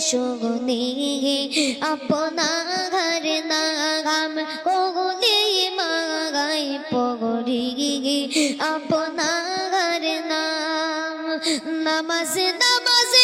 শুনি আপনার নাম কগুনি মাগাই পগরি আপনার নাম নামাজ নমস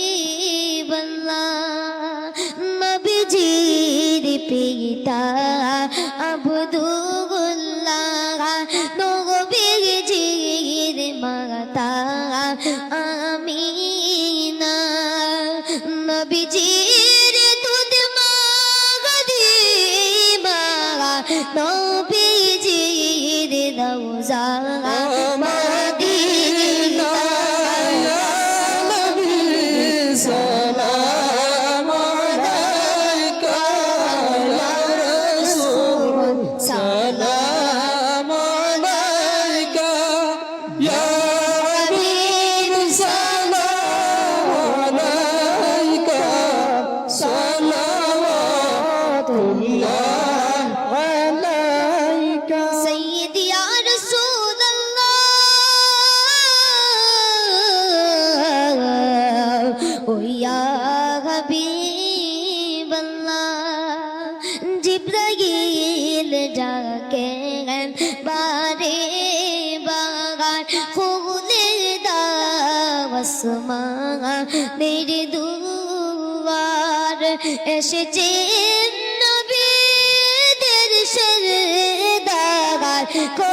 পিতা আব্দুল্লাহ নবীজির মাতা আমিনা নবীজির দুধ মাগরিবা নবীজির রওজা ও ইয়া হাবিবাল্লাহ, জিব্রাইল যাকে বারে বাগান, খুলে দাসমা মেরে দুয়ার এসেছে নবীদের সরদার কো